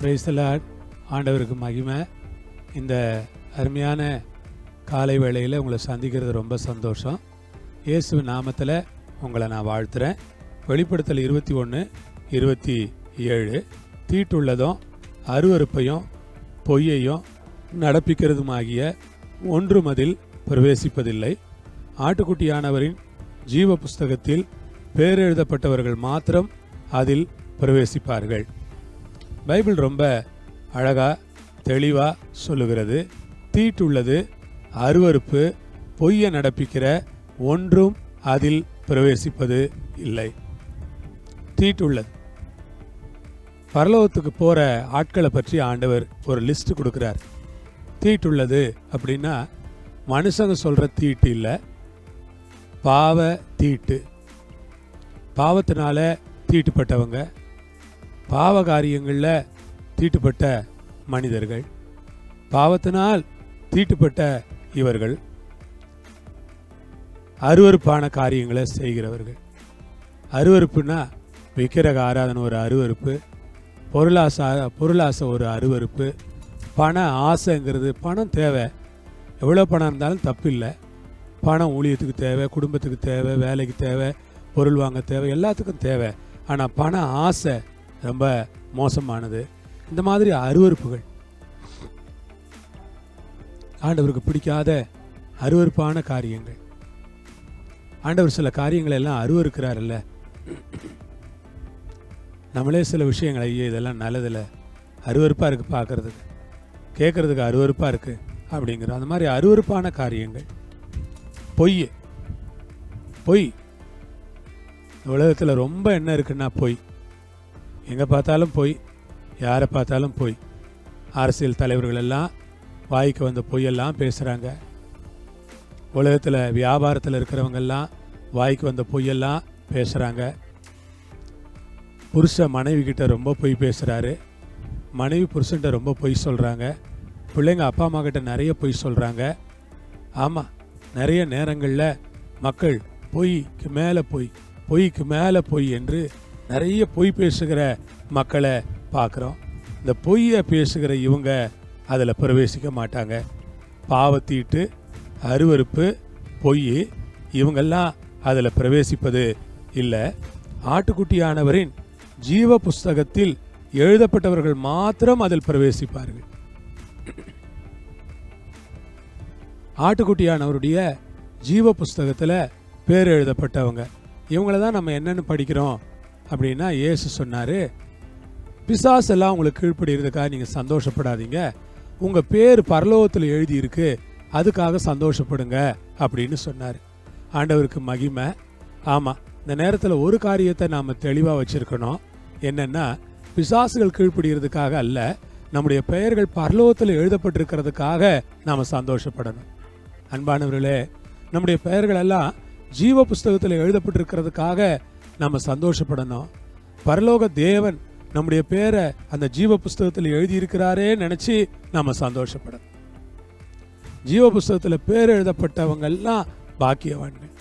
Praise the Lord ஆண்டவருக்கு மகிமை. இந்த அருமையான காலை வேளையில் உங்களை சந்திக்கிறது ரொம்ப சந்தோஷம். இயேசு நாமத்தில் உங்களை நான் வாழ்த்துறேன். வெளிப்படுத்தல் இருபத்தி ஒன்று இருபத்தி ஏழு. தீட்டுள்ளதும் அருவருப்பையும் பொய்யையும் நடப்பிக்கிறதுமாகிய ஒன்றும் அதில் பிரவேசிப்பதில்லை. ஆட்டுக்குட்டியானவரின் ஜீவ புஸ்தகத்தில் பேரெழுதப்பட்டவர்கள் மாத்திரம் அதில் பிரவேசிப்பார்கள். பைபிள் ரொம்ப அழகா தெளிவாக சொல்லுகிறது. தீட்டுள்ளது அருவருப்பு பொய்யை நடப்பிக்கிற ஒன்றும் அதில் பிரவேசிப்பது இல்லை. தீட்டுள்ளது. பரலோகத்துக்கு போகிற ஆட்களை பற்றி ஆண்டவர் ஒரு லிஸ்ட் கொடுக்குறார். தீட்டுள்ளது அப்படின்னா மனுஷங்க சொல்கிற தீட்டு இல்லை பாவ தீட்டு. பாவத்தினால தீட்டுப்பட்டவங்க பாவ காரியங்களில் தீட்டுப்பட்ட மனிதர்கள். பாவத்தினால் தீட்டுப்பட்ட இவர்கள். அருவருப்பான காரியங்களை செய்கிறவர்கள். அருவறுப்புனா விக்கிரக ஆராதனை ஒரு அருவருப்பு பொருளாசா பொருளாசை ஒரு அருவருப்பு பண ஆசைங்கிறது பணம் தேவை. எவ்வளோ பணம் இருந்தாலும் தப்பில்லை. பணம் ஊழியத்துக்கு தேவை குடும்பத்துக்கு தேவை வேலைக்கு தேவை பொருள் வாங்க தேவை எல்லாத்துக்கும் தேவை. ஆனால் பண ஆசை ரொம்ப மோசமானது. இந்த மாதிரி அருவருப்புகள். ஆண்டவருக்கு பிடிக்காத அருவருப்பான காரியங்கள். ஆண்டவர் சில காரியங்களை எல்லாம் அருவருக்கிறாருல்ல. நம்மளே சில விஷயங்களை ஐயோ இதெல்லாம் நல்லதில்ல. அருவறுப்பாக இருக்குது பார்க்குறதுக்கு. கேட்குறதுக்கு அருவறுப்பாக இருக்குது அப்படிங்கிறோம் அந்த மாதிரி அருவருப்பான காரியங்கள். பொய். பொய். உலகத்தில் ரொம்ப என்ன இருக்குன்னா பொய். எங்கே பார்த்தாலும் பொய் யாரை பார்த்தாலும் பொய். அரசியல் தலைவர்கள் எல்லாம் வாய்க்கு வந்த பொய்யெல்லாம் பேசுகிறாங்க உலகத்தில் வியாபாரத்தில் இருக்கிறவங்கெல்லாம் வாய்க்கு வந்த பொய்யெல்லாம் பேசுகிறாங்க புருஷ மனைவிக்கிட்ட ரொம்ப பொய் பேசுகிறாரு மனைவி புருஷன்கிட்ட ரொம்ப பொய் சொல்கிறாங்க பிள்ளைங்க அப்பா அம்மா கிட்ட நிறைய பொய் சொல்கிறாங்க ஆமாம் நிறைய நேரங்களில் மக்கள் பொய்க்கு மேலே பொய் பொய்க்கு மேலே பொய் என்று நிறைய பொய் பேசுகிற மக்களை பார்க்குறோம். இந்த பொய்யை பேசுகிற இவங்க அதில் பிரவேசிக்க மாட்டாங்க. பாவத்தீட்டு அருவருப்பு பொய் இவங்கெல்லாம் அதில் பிரவேசிப்பது இல்லை. ஆட்டுக்குட்டியானவரின் ஜீவ புஸ்தகத்தில் எழுதப்பட்டவர்கள் மாத்திரம் அதில் பிரவேசிப்பார்கள். ஆட்டுக்குட்டியானவருடைய ஜீவ புஸ்தகத்தில் பேர் எழுதப்பட்டவங்க. இவங்கள தான் நம்ம என்னென்னு படிக்கிறோம்? அப்படின்னா இயேசு சொன்னார் பிசாஸ் எல்லாம் உங்களுக்கு கீழ்ப்படுகிறதுக்காக நீங்கள் சந்தோஷப்படாதீங்க. உங்கள் பேர் பரலோகத்தில் எழுதியிருக்கு அதுக்காக சந்தோஷப்படுங்க அப்படின்னு சொன்னார். ஆண்டவருக்கு மகிமை. ஆமாம் இந்த நேரத்தில் ஒரு காரியத்தை நாம் தெளிவாக வச்சுருக்கணும். என்னென்னா பிசாசுகள் கீழ்ப்படுகிறதுக்காக அல்ல நம்முடைய பெயர்கள் பரலோகத்தில் எழுதப்பட்டிருக்கிறதுக்காக நாம் சந்தோஷப்படணும். அன்பானவர்களே நம்முடைய பெயர்கள் எல்லாம் ஜீவ புஸ்தகத்தில் எழுதப்பட்டிருக்கிறதுக்காக நம்ம சந்தோஷப்படணும். பரலோக தேவன் நம்முடைய பேரை அந்த ஜீவ புஸ்தகத்தில் எழுதியிருக்கிறாரே நினச்சி நம்ம சந்தோஷப்படணும். ஜீவ புஸ்தகத்தில் பேர் எழுதப்பட்டவங்க எல்லாம் பாக்கியவான்கள்.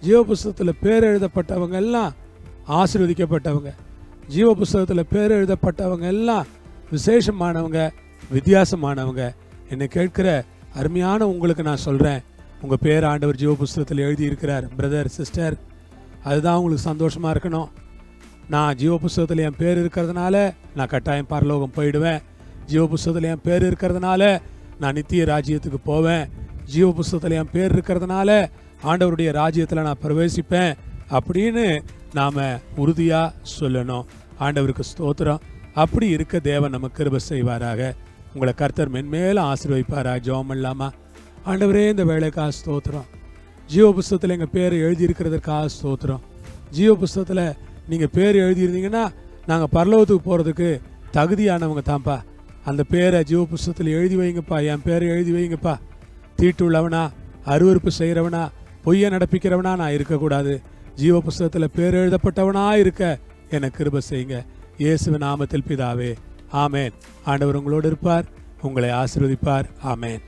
ஜீவ புஸ்தகத்தில் பேர் எழுதப்பட்டவங்க எல்லாம் ஆசீர்வதிக்கப்பட்டவங்க. ஜீவ புஸ்தகத்தில் பேர் எழுதப்பட்டவங்க எல்லாம் விசேஷமானவங்க வித்தியாசமானவங்க. என்னை கேட்கிற அருமையான உங்களுக்கு நான் சொல்கிறேன் உங்கள் பேர் ஆண்டவர் ஜீவ புஸ்தகத்தில் எழுதியிருக்கிறார் பிரதர் சிஸ்டர் அதுதான் உங்களுக்கு சந்தோஷமாக இருக்கணும். நான் ஜீவ புஸ்தகத்தில் என் பேர் இருக்கிறதுனால நான் கட்டாயம் பரலோகம் போயிடுவேன். ஜீவ புஸ்தகத்தில் என் பேர் இருக்கிறதுனால நான் நித்திய ராஜ்யத்துக்கு போவேன். ஜீவ புஸ்தகத்தில் என் பேர் இருக்கிறதுனால ஆண்டவருடைய ராஜ்யத்தில் நான் பிரவேசிப்பேன். அப்படின்னு நாம் உறுதியாக சொல்லணும். ஆண்டவருக்கு ஸ்தோத்திரம். அப்படி இருக்க தேவன் நம்ம கிருப செய்வாராக. உங்களை கர்த்தர் மென்மேலும் ஆசீர்வதிப்பாரா? ஜெபம் இல்லாமா ஆண்டவரே இந்த வேலைக்காக ஸ்தோத்திரம். ஜீவ புஸ்தகத்தில் எங்கள் பேர் எழுதியிருக்கிறதுக்காக ஸ்தோத்திரம். ஜீவ புஸ்தகத்தில் நீங்கள் பேர் எழுதியிருந்தீங்கன்னா நாங்கள் பரலோகத்துக்கு போகிறதுக்கு தகுதியானவங்க தான்ப்பா. அந்த பேரை ஜீவ புஸ்தகத்தில் எழுதி வைங்கப்பா. என் பேரை எழுதி வைங்கப்பா. தீட்டு உள்ளவனா அருவருப்பு செய்கிறவனா பொய்யை நடப்பிக்கிறவனா நான் இருக்கக்கூடாது. ஜீவ புஸ்தகத்தில் பேர் எழுதப்பட்டவனா இருக்க என கிருப செய்யுங்க. இயேசுவின் நாமத்தில் பிதாவே ஆமேன். ஆண்டவர் உங்களோடு இருப்பார் உங்களை ஆசிர்வதிப்பார் ஆமேன்.